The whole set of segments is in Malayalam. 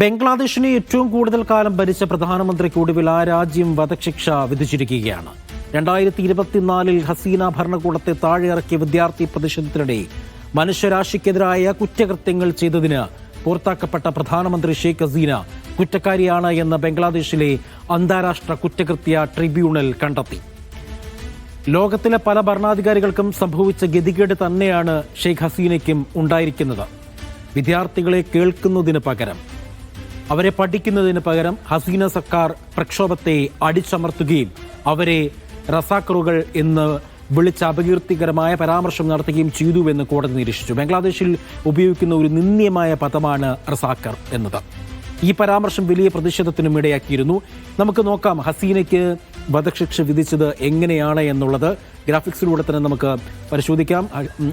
ബംഗ്ലാദേശിനെ ഏറ്റവും കൂടുതൽ കാലം ഭരിച്ച പ്രധാനമന്ത്രിക്ക് ഒടുവിൽ ആ രാജ്യം വധശിക്ഷ വിധിച്ചിരിക്കുകയാണ്. രണ്ടായിരത്തി ഇരുപത്തിനാലിൽ ഹസീന ഭരണകൂടത്തെ താഴെയിറക്കിയ വിദ്യാർത്ഥി പ്രതിഷേധത്തിനിടെ മനുഷ്യരാശിക്കെതിരായ കുറ്റകൃത്യങ്ങൾ ചെയ്തതിന് പുറത്താക്കപ്പെട്ട പ്രധാനമന്ത്രി ഷെയ്ഖ് ഹസീന കുറ്റക്കാരിയാണ് എന്ന് ബംഗ്ലാദേശിലെ അന്താരാഷ്ട്ര കുറ്റകൃത്യ ട്രിബ്യൂണൽ കണ്ടെത്തി. ലോകത്തിലെ പല ഭരണാധികാരികൾക്കും സംഭവിച്ച ഗതികേട് തന്നെയാണ് ഷെയ്ഖ് ഹസീനയ്ക്കും ഉണ്ടായിരിക്കുന്നത്. വിദ്യാർത്ഥികളെ കേൾക്കുന്നതിന് പകരം അവരെ പഠിക്കുന്നതിന് പകരം ഹസീന സർക്കാർ പ്രക്ഷോഭത്തെ അടിച്ചമർത്തുകയും അവരെ റസാക്കറുകൾ എന്ന് വിളിച്ച് അപകീർത്തികരമായ പരാമർശം നടത്തുകയും ചെയ്തുവെന്ന് കോടതി നിരീക്ഷിച്ചു. ബംഗ്ലാദേശിൽ ഉപയോഗിക്കുന്ന ഒരു നിന്ദ്യമായ പദമാണ് റസാക്കർ എന്നത്. ഈ പരാമർശം വലിയ പ്രതിഷേധത്തിനും ഇടയാക്കിയിരുന്നു. നമുക്ക് നോക്കാം ഹസീനയ്ക്ക് വധശിക്ഷ വിധിച്ചത് എങ്ങനെയാണ് എന്നുള്ളത്. ഗ്രാഫിക്സിലൂടെ തന്നെ നമുക്ക് പരിശോധിക്കാം.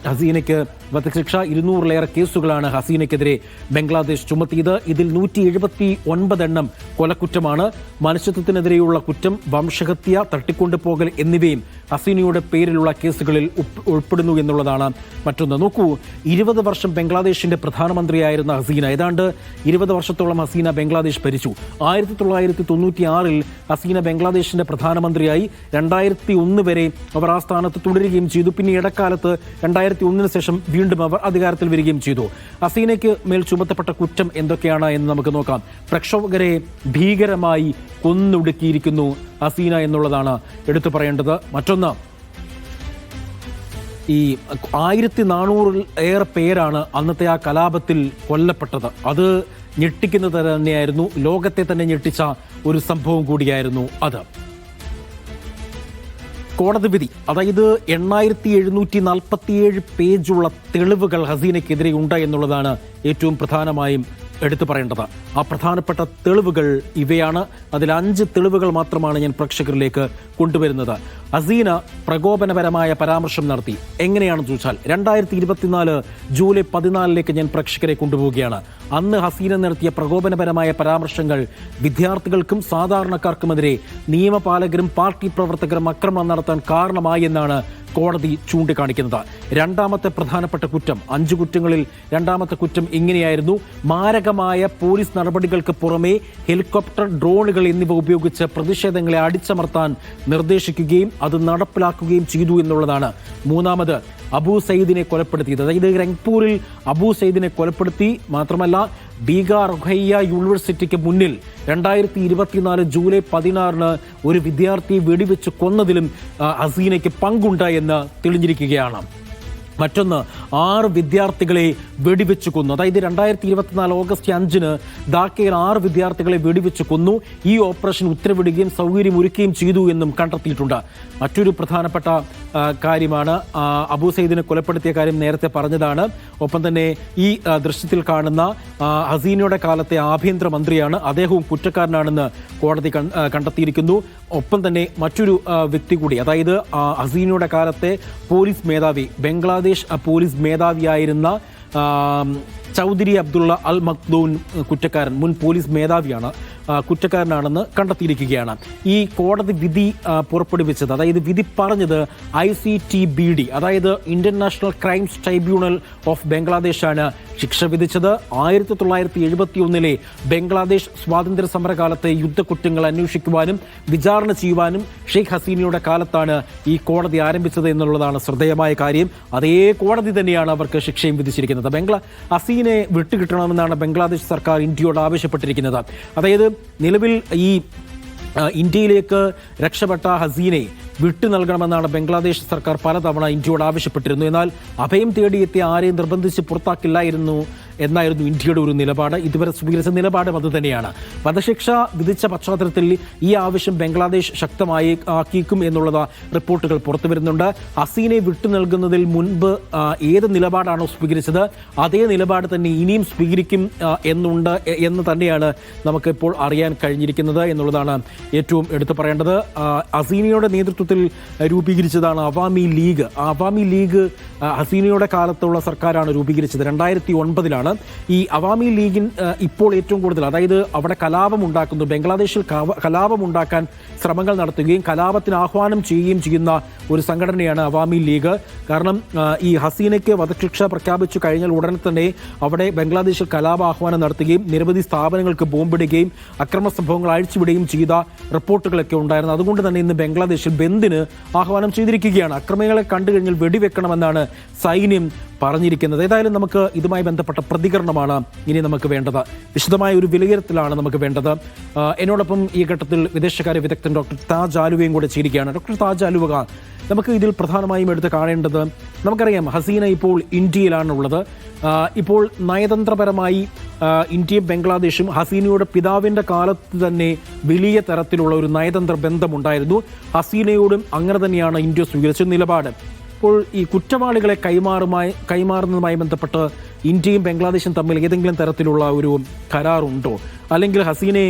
ഹസീനയ്ക്ക് വധശിക്ഷ ഇരുന്നൂറിലേറെ കേസുകളാണ് ഹസീനയ്ക്കെതിരെ ബംഗ്ലാദേശ് ചുമത്തിയത്. ഇതിൽ നൂറ്റി എഴുപത്തി ഒൻപതെണ്ണം കൊലക്കുറ്റമാണ്. മനുഷ്യത്വത്തിനെതിരെയുള്ള കുറ്റം വംശഹത്യ തട്ടിക്കൊണ്ടുപോകൽ എന്നിവയും ഹസീനയുടെ പേരിലുള്ള കേസുകളിൽ ഉൾപ്പെടുന്നു എന്നുള്ളതാണ് മറ്റൊന്ന്. നോക്കൂ ഇരുപത് വർഷം ബംഗ്ലാദേശിന്റെ പ്രധാനമന്ത്രിയായിരുന്ന ഹസീന. ഏതാണ്ട് ഇരുപത് വർഷത്തോളം ഹസീന ബംഗ്ലാദേശ് ഭരിച്ചു. ആയിരത്തി തൊള്ളായിരത്തി തൊണ്ണൂറ്റി ആറിൽ ഹസീന ബംഗ്ലാദേശിന്റെ പ്രധാനമന്ത്രിയായി. രണ്ടായിരത്തി ഒന്ന് വരെ അവർ ആ സ്ഥാനത്ത് തുടരുകയും ചെയ്തു. പിന്നെ ഇടക്കാലത്ത് രണ്ടായിരത്തി ഒന്നിന് ശേഷം വീണ്ടും അവർ അധികാരത്തിൽ വരികയും ചെയ്തു. ഹസീനയ്ക്ക് മേൽ ചുമത്തപ്പെട്ട കുറ്റം എന്തൊക്കെയാണ് എന്ന് നമുക്ക് നോക്കാം. പ്രക്ഷോഭകരെ ഭീകരമായി കൊന്നൊടുക്കിയിരിക്കുന്നു ഹസീന എന്നുള്ളതാണ് എടുത്തു പറയേണ്ടത്. മറ്റൊന്ന് ഈ ആയിരത്തി നാനൂറിൽ ഏറെ പേരാണ് അന്നത്തെ ആ കലാപത്തിൽ കൊല്ലപ്പെട്ടത്. അത് ഞെട്ടിക്കുന്നത് തന്നെയായിരുന്നു. ലോകത്തെ തന്നെ ഞെട്ടിച്ച ഒരു സംഭവം കൂടിയായിരുന്നു അത്. കോടതി വിധി. അതായത് എണ്ണായിരത്തി എഴുന്നൂറ്റി നാൽപ്പത്തിയേഴ് പേജുള്ള തെളിവുകൾ ഹസീനയ്ക്കെതിരെ ഉണ്ട് എന്നുള്ളതാണ് ഏറ്റവും പ്രധാനമായും എടുത്തു പറയേണ്ടത്. ആ പ്രധാനപ്പെട്ട തെളിവുകൾ ഇവയാണ്. അതിൽ അഞ്ച് തെളിവുകൾ മാത്രമാണ് ഞാൻ പ്രേക്ഷകരിലേക്ക് കൊണ്ടുവരുന്നത്. അസീന പ്രകോപനപരമായ പരാമർശം നടത്തി. എങ്ങനെയാണെന്ന് ചോദിച്ചാൽ രണ്ടായിരത്തി ഇരുപത്തിനാല് ജൂലൈ പതിനാലിലേക്ക് ഞാൻ പ്രേക്ഷകരെ കൊണ്ടുപോവുകയാണ്. അന്ന് ഹസീന നടത്തിയ പ്രകോപനപരമായ പരാമർശങ്ങൾ വിദ്യാർത്ഥികൾക്കും സാധാരണക്കാർക്കുമെതിരെ നിയമപാലകരും പാർട്ടി പ്രവർത്തകരും ആക്രമണം നടത്താൻ കാരണമായി എന്നാണ് കോടതി ചൂണ്ടിക്കാണിക്കുന്നത്. രണ്ടാമത്തെ പ്രധാനപ്പെട്ട കുറ്റം അഞ്ചു കുറ്റങ്ങളിൽ രണ്ടാമത്തെ കുറ്റം ഇങ്ങനെയായിരുന്നു. മാരകമായ പോലീസ് നടപടികൾക്ക് പുറമേ ഹെലികോപ്റ്റർ ഡ്രോണുകൾ എന്നിവ ഉപയോഗിച്ച് പ്രതിഷേധങ്ങളെ അടിച്ചമർത്താൻ നിർദ്ദേശിക്കുകയും അത് നടപ്പിലാക്കുകയും ചെയ്തു എന്നുള്ളതാണ്. മൂന്നാമത് അബൂ സയ്യിദിനെ കൊലപ്പെടുത്തിയത്. അതായത് രംഗ്പൂരിൽ അബൂ സയ്യിദിനെ കൊലപ്പെടുത്തി മാത്രമല്ല ബീഗാർ റുഖയ്യ യൂണിവേഴ്സിറ്റിക്ക് മുന്നിൽ രണ്ടായിരത്തി ഇരുപത്തിനാല് ജൂലൈ പതിനാറിന് ഒരു വിദ്യാർത്ഥിയെ വെടിവെച്ച് കൊന്നതിലും അസീനയ്ക്ക് പങ്കുണ്ടായെന്ന് തെളിഞ്ഞിരിക്കുകയാണ്. മറ്റൊന്ന് ആറ് വിദ്യാർത്ഥികളെ വെടിവെച്ച് കൊന്നു. അതായത് രണ്ടായിരത്തി ഇരുപത്തിനാല് ഓഗസ്റ്റ് അഞ്ചിന് ധാക്കയിൽ ആറ് വിദ്യാർത്ഥികളെ വെടിവെച്ച് കൊന്നു. ഈ ഓപ്പറേഷൻ ഉത്തരവിടുകയും സൗകര്യം ഒരുക്കുകയും ചെയ്തു എന്നും കണ്ടെത്തിയിട്ടുണ്ട്. മറ്റൊരു പ്രധാനപ്പെട്ട കാര്യമാണ് അബു സയ്യിദിനെ കൊലപ്പെടുത്തിയ കാര്യം നേരത്തെ പറഞ്ഞതാണ്. ഒപ്പം തന്നെ ഈ ദൃശ്യത്തിൽ കാണുന്ന ഹസീനയുടെ കാലത്തെ ആഭ്യന്തരമന്ത്രിയാണ്. അദ്ദേഹവും കുറ്റക്കാരനാണെന്ന് കോടതി കണ്ടെത്തിയിരിക്കുന്നു. ഒപ്പം തന്നെ മറ്റൊരു വ്യക്തി കൂടി അതായത് ഹസീനയുടെ കാലത്തെ പോലീസ് മേധാവി ബംഗ്ലാദേശ് ആ, പോലീസ് മേധാവിയായിരുന്ന ചൗധരി അബ്ദുള്ള അൽ മക്ദൂൻ കുറ്റക്കാരൻ മുൻ പോലീസ് മേധാവിയാണ് കുറ്റക്കാരനാണെന്ന് കണ്ടെത്തിയിരിക്കുകയാണ്. ഈ കോടതി വിധി പുറപ്പെടുവിച്ചത് അതായത് വിധി പറഞ്ഞത് I C T B D അതായത് Indian national crimes tribunal of ബംഗ്ലാദേശാണ് ശിക്ഷ വിധിച്ചത്. ആയിരത്തി തൊള്ളായിരത്തി എഴുപത്തി ഒന്നിലെ ബംഗ്ലാദേശ് സ്വാതന്ത്ര്യ സമരകാലത്തെ യുദ്ധക്കുറ്റങ്ങൾ അന്വേഷിക്കുവാനും വിചാരണ ചെയ്യുവാനും ഷെയ്ഖ് ഹസീനയുടെ കാലത്താണ് ഈ കോടതി ആരംഭിച്ചത് എന്നുള്ളതാണ് ശ്രദ്ധേയമായ കാര്യം. അതേ കോടതി തന്നെയാണ് അവർക്ക് ശിക്ഷയും വിധിച്ചിരിക്കുന്നത്. ബംഗ്ലാ ഹസീനെ വിട്ടുകിട്ടണമെന്നാണ് ബംഗ്ലാദേശ് സർക്കാർ ഇന്ത്യയോട് ആവശ്യപ്പെട്ടിരിക്കുന്നത്. അതായത് നിലവിൽ ഈ ഇന്ത്യയിലേക്ക് രക്ഷപ്പെട്ട ഹസീനെ വിട്ടു നൽകണമെന്നാണ് ബംഗ്ലാദേശ് സർക്കാർ പലതവണ ഇന്ത്യയോട് ആവശ്യപ്പെട്ടിരുന്നു. എന്നാൽ അഭയം തേടിയെത്തിയ ആരെയും നിർബന്ധിച്ച് പുറത്താക്കില്ലായിരുന്നു എന്നായിരുന്നു ഇന്ത്യയുടെ ഒരു നിലപാട്. ഇതുവരെ സ്വീകരിച്ച നിലപാടും അത് തന്നെയാണ്. വധശിക്ഷ വിധിച്ച പശ്ചാത്തലത്തിൽ ഈ ആവശ്യം ബംഗ്ലാദേശ് ശക്തമായി ആക്കിക്കും എന്നുള്ളത് റിപ്പോർട്ടുകൾ പുറത്തു വരുന്നുണ്ട്. ഹസീനെ വിട്ടു നൽകുന്നതിൽ മുൻപ് ഏത് നിലപാടാണോ സ്വീകരിച്ചത് അതേ നിലപാട് തന്നെ ഇനിയും സ്വീകരിക്കും എന്നുണ്ട് എന്ന് തന്നെയാണ് നമുക്കിപ്പോൾ അറിയാൻ കഴിഞ്ഞിരിക്കുന്നത് എന്നുള്ളതാണ് ഏറ്റവും എടുത്തു പറയേണ്ടത്. അസീനയുടെ നേതൃത്വത്തിൽ രൂപീകരിച്ചതാണ് അവാമി ലീഗ്. അവാമി ലീഗ് അസീനയുടെ കാലത്തുള്ള സർക്കാരാണ് രൂപീകരിച്ചത്. രണ്ടായിരത്തി ഒൻപതിലാണ് ഈ അവാമി ലീഗിൻ ഇപ്പോൾ ഏറ്റവും കൂടുതൽ അതായത് അവിടെ കലാപം ഉണ്ടാക്കുന്നു ബംഗ്ലാദേശിൽ കലാപം ഉണ്ടാക്കാൻ ശ്രമങ്ങൾ നടത്തുകയും കലാപത്തിന് ആഹ്വാനം ചെയ്യുകയും ചെയ്യുന്ന ഒരു സംഘടനയാണ് അവാമി ലീഗ്. കാരണം ഈ ഹസീനയ്ക്ക് വധശിക്ഷ പ്രഖ്യാപിച്ചു കഴിഞ്ഞാൽ ഉടനെ തന്നെ അവിടെ ബംഗ്ലാദേശിൽ കലാപ ആഹ്വാനം നടത്തുകയും നിരവധി സ്ഥാപനങ്ങൾക്ക് ബോംബിടുകയും അക്രമ സംഭവങ്ങൾ അഴിച്ചുവിടുകയും ചെയ്ത റിപ്പോർട്ടുകളൊക്കെ ഉണ്ടായിരുന്നു. അതുകൊണ്ട് തന്നെ ഇന്ന് ബംഗ്ലാദേശിൽ ബന്ദിന് ആഹ്വാനം ചെയ്തിരിക്കുകയാണ്. അക്രമികളെ കണ്ടുകഴിഞ്ഞാൽ വെടിവെക്കണമെന്നാണ് സൈന്യം പറഞ്ഞിരിക്കുന്നത്. ഏതായാലും നമുക്ക് ഇതുമായി ബന്ധപ്പെട്ട പ്രതികരണമാണ് ഇനി നമുക്ക് വേണ്ടത്. വിശദമായ ഒരു വിലയിരുത്തലാണ് നമുക്ക് വേണ്ടത്. എന്നോടൊപ്പം ഈ ഘട്ടത്തിൽ വിദേശകാര്യ വിദഗ്ധൻ ഡോക്ടർ താജ് ആലുവയും കൂടെ ചേരുകയാണ്. ഡോക്ടർ താജ് ആലുവക നമുക്ക് ഇതിൽ പ്രധാനമായും എടുത്ത് കാണേണ്ടത് നമുക്കറിയാം ഹസീന ഇപ്പോൾ ഇന്ത്യയിലാണുള്ളത്. ഇപ്പോൾ നയതന്ത്രപരമായി ഇന്ത്യയും ബംഗ്ലാദേശും ഹസീനയുടെ പിതാവിന്റെ കാലത്ത് തന്നെ വലിയ തരത്തിലുള്ള ഒരു നയതന്ത്ര ബന്ധമുണ്ടായിരുന്നു. ഹസീനയോടും അങ്ങനെ തന്നെയാണ് ഇന്ത്യ സ്വീകരിച്ച നിലപാട്. ഇപ്പോൾ ഈ കുറ്റവാളികളെ കൈമാറുമായി കൈമാറുന്നതുമായി ബന്ധപ്പെട്ട് ഇന്ത്യയും ബംഗ്ലാദേശും തമ്മിൽ ഏതെങ്കിലും തരത്തിലുള്ള ഒരു കരാറുണ്ടോ? അല്ലെങ്കിൽ ഹസീനയെ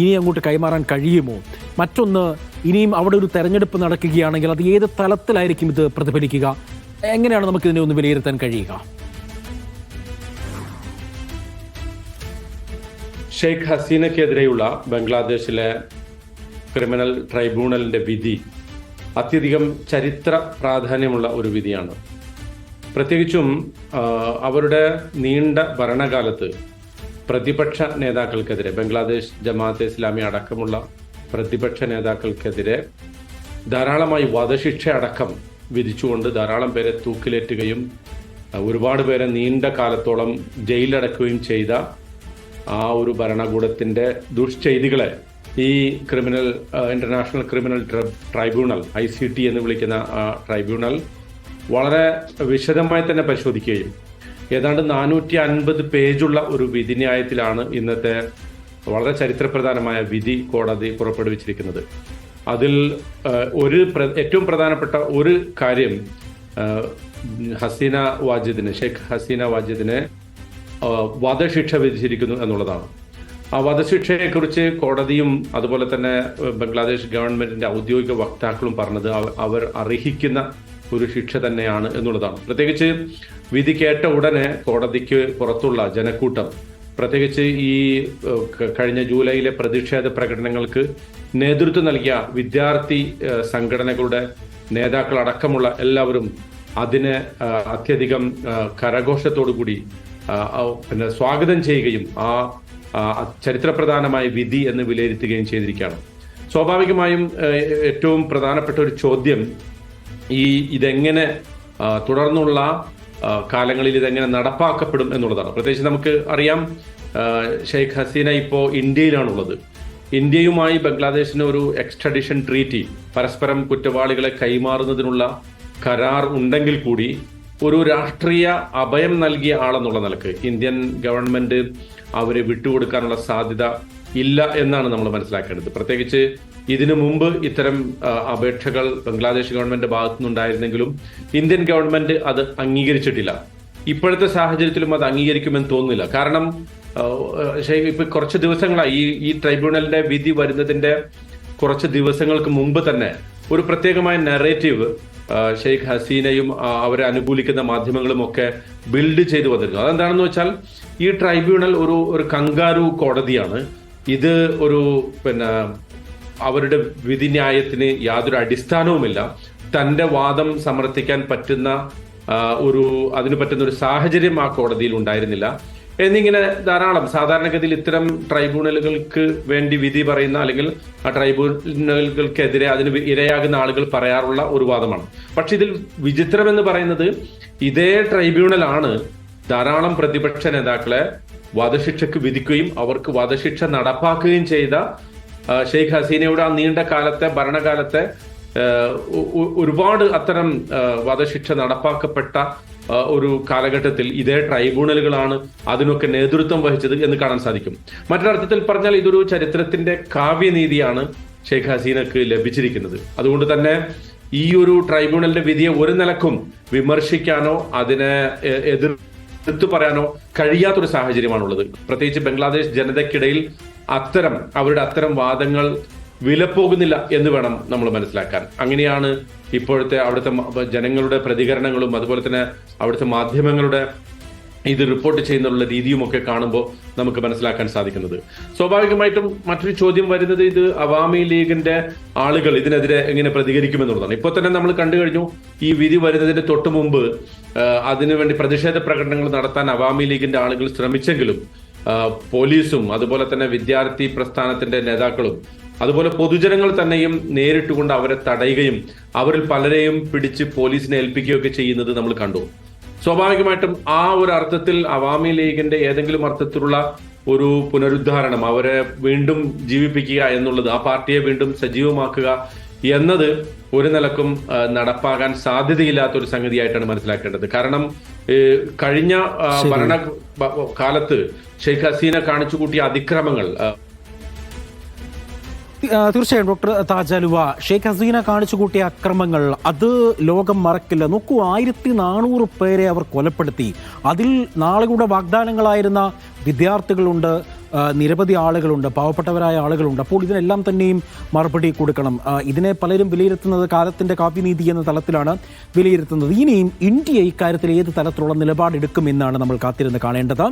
ഇനി അങ്ങോട്ട് കൈമാറാൻ കഴിയുമോ? മറ്റൊന്ന് ഇനിയും അവിടെ ഒരു തെരഞ്ഞെടുപ്പ് നടക്കുകയാണെങ്കിൽ അത് ഏത് തലത്തിലായിരിക്കും ഇത് പ്രതിഫലിക്കുക? എങ്ങനെയാണ് നമുക്ക് ഇതിനെ ഒന്ന് വിലയിരുത്താൻ കഴിയുക? ഷെയ്ഖ് ഹസീനയ്ക്കെതിരെയുള്ള ബംഗ്ലാദേശിലെ ക്രിമിനൽ ട്രൈബ്യൂണലിന്റെ വിധി അത്യധികം ചരിത്ര പ്രാധാന്യമുള്ള ഒരു വിധിയാണ്. പ്രത്യേകിച്ചും അവരുടെ നീണ്ട ഭരണകാലത്ത് പ്രതിപക്ഷ നേതാക്കൾക്കെതിരെ ബംഗ്ലാദേശ് ജമാഅത്തെ ഇസ്ലാമി അടക്കമുള്ള പ്രതിപക്ഷ നേതാക്കൾക്കെതിരെ ധാരാളമായി വധശിക്ഷ അടക്കം വിധിച്ചുകൊണ്ട് ധാരാളം പേരെ തൂക്കിലേറ്റുകയും ഒരുപാട് പേരെ നീണ്ട കാലത്തോളം ജയിലടക്കുകയും ചെയ്ത ആ ഒരു ഭരണകൂടത്തിന്റെ ദുഷ്ചെയ്തികളെ ഈ criminal international criminal tribunal I C T എന്ന് വിളിക്കുന്ന ട്രൈബ്യൂണൽ വളരെ വിശദമായി തന്നെ പരിശോധിക്കുകയും ഏതാണ്ട് നാനൂറ്റി അൻപത് പേജുള്ള ഒരു വിധിന്യായത്തിലാണ് ഇന്നത്തെ വളരെ ചരിത്രപ്രധാനമായ വിധി കോടതി പുറപ്പെടുവിച്ചിരിക്കുന്നത്. അതിൽ ഒരു ഏറ്റവും പ്രധാനപ്പെട്ട ഒരു കാര്യം ഹസീന വാജിദിന് ഷെയ്ഖ് ഹസീന വാജിദിനെ വധശിക്ഷ വിധിച്ചിരിക്കുന്നു എന്നുള്ളതാണ്. ആ വധശിക്ഷയെക്കുറിച്ച് കോടതിയും അതുപോലെ തന്നെ ബംഗ്ലാദേശ് ഗവൺമെന്റിന്റെ ഔദ്യോഗിക വക്താക്കളും പറഞ്ഞത് അവർ അർഹിക്കുന്ന ഒരു ശിക്ഷ തന്നെയാണ് എന്നുള്ളതാണ്. പ്രത്യേകിച്ച് വിധി കേട്ട ഉടനെ കോടതിക്ക് പുറത്തുള്ള ജനക്കൂട്ടം പ്രത്യേകിച്ച് ഈ കഴിഞ്ഞ ജൂലൈയിലെ പ്രതിഷേധ പ്രകടനങ്ങൾക്ക് നേതൃത്വം നൽകിയ വിദ്യാർത്ഥി സംഘടനകളുടെ നേതാക്കൾ അടക്കമുള്ള എല്ലാവരും അതിനെ അത്യധികം കരഘോഷത്തോടു ആ, പിന്നെ സ്വാഗതം ചെയ്യുകയും ആ, ചരിത്രപ്രധാനമായ വിധി എന്ന് വിലയിരുത്തുകയും ചെയ്തിരിക്കുകയാണ്. സ്വാഭാവികമായും ഏറ്റവും പ്രധാനപ്പെട്ട ഒരു ചോദ്യം ഈ ഇതെങ്ങനെ തുടർന്നുള്ള കാലങ്ങളിൽ ഇതെങ്ങനെ നടപ്പാക്കപ്പെടും എന്നുള്ളതാണ്. പ്രത്യേകിച്ച് നമുക്ക് അറിയാം ഷെയ്ഖ് ഹസീന ഇപ്പോൾ ഇന്ത്യയിലാണുള്ളത്. ഇന്ത്യയുമായി ബംഗ്ലാദേശിന് ഒരു എക്സ്ട്രഡിഷൻ ട്രീറ്റി പരസ്പരം കുറ്റവാളികളെ കൈമാറുന്നതിനുള്ള കരാർ ഉണ്ടെങ്കിൽ കൂടി ഒരു രാഷ്ട്രീയ അഭയം നൽകിയ ആളെന്നുള്ള നിലയ്ക്ക് ഇന്ത്യൻ ഗവൺമെന്റ് അവരെ വിട്ടുകൊടുക്കാനുള്ള സാധ്യത ഇല്ല എന്നാണ് നമ്മൾ മനസ്സിലാക്കേണ്ടത്. പ്രത്യേകിച്ച് ഇതിനു മുമ്പ് ഇത്തരം അപേക്ഷകൾ ബംഗ്ലാദേശ് ഗവൺമെന്റ് ഭാഗത്തു നിന്നുണ്ടായിരുന്നെങ്കിലും ഇന്ത്യൻ ഗവൺമെന്റ് അത് അംഗീകരിച്ചിട്ടില്ല. ഇപ്പോഴത്തെ സാഹചര്യത്തിലും അത് അംഗീകരിക്കുമെന്ന് തോന്നുന്നില്ല. കാരണം ഇപ്പൊ കുറച്ച് ദിവസങ്ങളായി ഈ ഈ ട്രൈബ്യൂണലിന്റെ വിധി വരുന്നതിന്റെ കുറച്ച് ദിവസങ്ങൾക്ക് മുമ്പ് തന്നെ ഒരു പ്രത്യേകമായ നറേറ്റീവ് ഷെയ്ഖ് ഹസീനയും അവരെ അനുകൂലിക്കുന്ന മാധ്യമങ്ങളും ഒക്കെ ബിൽഡ് ചെയ്തു വന്നിരുന്നു. അതെന്താണെന്ന് വെച്ചാൽ ഈ ട്രൈബ്യൂണൽ ഒരു ഒരു കങ്കാരു കോടതിയാണ്. ഇത് ഒരു പിന്നെ അവരുടെ വിധിന്യായത്തിന് യാതൊരു അടിസ്ഥാനവുമില്ല. തന്റെ വാദം സമർത്ഥിക്കാൻ പറ്റുന്ന ഒരു അതിന് പറ്റുന്ന ഒരു സാഹചര്യം ആ കോടതിയിൽ ഉണ്ടായിരുന്നില്ല. എന്നിങ്ങനെ ധാരാളം സാധാരണഗതിയിൽ ഇത്തരം ട്രൈബ്യൂണലുകൾക്ക് വേണ്ടി വിധി പറയുന്ന അല്ലെങ്കിൽ ആ ട്രൈബ്യൂണലുകൾക്കെതിരെ അതിന് ഇരയാകുന്ന ആളുകൾ പറയാറുള്ള ഒരു വാദമാണ്. പക്ഷെ ഇതിൽ വിചിത്രം എന്ന് പറയുന്നത് ഇതേ ട്രൈബ്യൂണലാണ് ധാരാളം പ്രതിപക്ഷ നേതാക്കളെ വധശിക്ഷക്ക് വിധിക്കുകയും അവർക്ക് വധശിക്ഷ നടപ്പാക്കുകയും ചെയ്ത ഷെയ്ഖ് ഹസീനയുടെ ആ നീണ്ട കാലത്തെ ഭരണകാലത്തെ ഒരുപാട് അത്തരം വധശിക്ഷ നടപ്പാക്കപ്പെട്ട ഒരു കാലഘട്ടത്തിൽ ഇതേ ട്രൈബ്യൂണലുകളാണ് അതിനൊക്കെ നേതൃത്വം വഹിച്ചത് എന്ന് കാണാൻ സാധിക്കും. മറ്റൊരർത്ഥത്തിൽ പറഞ്ഞാൽ ഇതൊരു ചരിത്രത്തിന്റെ കാവ്യനീതിയാണ് ഷെയ്ഖ് ഹസീനക്ക് ലഭിച്ചിരിക്കുന്നത്. അതുകൊണ്ട് തന്നെ ഈ ഒരു ട്രൈബ്യൂണലിന്റെ വിധിയെ ഒരു നിലക്കും വിമർശിക്കാനോ അതിനെ എതിർ എടുത്തു പറയാനോ കഴിയാത്തൊരു സാഹചര്യമാണുള്ളത്. പ്രത്യേകിച്ച് ബംഗ്ലാദേശ് ജനതയ്ക്കിടയിൽ അത്തരം അവരുടെ അത്തരം വാദങ്ങൾ വിലപ്പോകുന്നില്ല എന്ന് വേണം നമ്മൾ മനസ്സിലാക്കാൻ. അങ്ങനെയാണ് ഇപ്പോഴത്തെ അവിടുത്തെ ജനങ്ങളുടെ പ്രതികരണങ്ങളും അതുപോലെ തന്നെ അവിടുത്തെ മാധ്യമങ്ങളുടെ ഇത് റിപ്പോർട്ട് ചെയ്യുന്നുള്ള രീതിയുമൊക്കെ കാണുമ്പോൾ നമുക്ക് മനസ്സിലാക്കാൻ സാധിക്കുന്നത്. സ്വാഭാവികമായിട്ടും മറ്റൊരു ചോദ്യം വരുന്നത് ഇത് അവാമി ലീഗിന്റെ ആളുകൾ ഇതിനെതിരെ എങ്ങനെ പ്രതികരിക്കുമെന്നുള്ളതാണ്. ഇപ്പോൾ തന്നെ നമ്മൾ കണ്ടു കഴിഞ്ഞു ഈ വിധി വരുന്നതിന്റെ തൊട്ട് മുമ്പ് അതിനുവേണ്ടി പ്രതിഷേധ പ്രകടനങ്ങൾ നടത്താൻ അവാമി ലീഗിന്റെ ആളുകൾ ശ്രമിച്ചെങ്കിലും പോലീസും അതുപോലെ തന്നെ വിദ്യാർത്ഥി പ്രസ്ഥാനത്തിന്റെ നേതാക്കളും അതുപോലെ പൊതുജനങ്ങൾ തന്നെയും നേരിട്ടുകൊണ്ട് അവരെ തടയുകയും അവരിൽ പലരെയും പിടിച്ച് പോലീസിനെ ഏൽപ്പിക്കുകയൊക്കെ ചെയ്യുന്നത് നമ്മൾ കണ്ടു. സ്വാഭാവികമായിട്ടും ആ ഒരു അർത്ഥത്തിൽ അവാമി ലീഗിന്റെ ഏതെങ്കിലും അർത്ഥത്തിലുള്ള ഒരു പുനരുദ്ധാരണം അവരെ വീണ്ടും ജീവിപ്പിക്കുക എന്നുള്ളത് ആ പാർട്ടിയെ വീണ്ടും സജീവമാക്കുക എന്നത് ഒരു നിലക്കും നടപ്പാകാൻ സാധ്യതയില്ലാത്ത ഒരു സംഗതിയായിട്ടാണ് മനസ്സിലാക്കേണ്ടത്. കാരണം കഴിഞ്ഞ ഭരണ കാലത്ത് ഷെയ്ഖ് ഹസീന കാണിച്ചു കൂട്ടിയ അതിക്രമങ്ങൾ തീർച്ചയായും ഡോക്ടർ താജാലുവ ഷെയ്ഖ് ഹസീന കാണിച്ചു കൂട്ടിയ അക്രമങ്ങൾ അത് ലോകം മറക്കില്ല. നോക്കൂ ആയിരത്തി നാനൂറ് പേരെ അവർ കൊലപ്പെടുത്തി. അതിൽ നാളുകളുടെ വാഗ്ദാനങ്ങളായിരുന്ന വിദ്യാർത്ഥികളുണ്ട് നിരവധി ആളുകളുണ്ട് പാവപ്പെട്ടവരായ ആളുകളുണ്ട്. അപ്പോൾ ഇതിനെല്ലാം തന്നെയും മറുപടി കൊടുക്കണം. ഇതിനെ പലരും വിലയിരുത്തുന്നത് കാലത്തിന്റെ കാവ്യനീതി എന്ന തലത്തിലാണ് വിലയിരുത്തുന്നത്. ഇനിയും ഇന്ത്യ ഇക്കാര്യത്തിൽ ഏത് തരത്തിലുള്ള നിലപാടെടുക്കുമെന്നാണ് നമ്മൾ കാത്തിരുന്ന് കാണേണ്ടത്.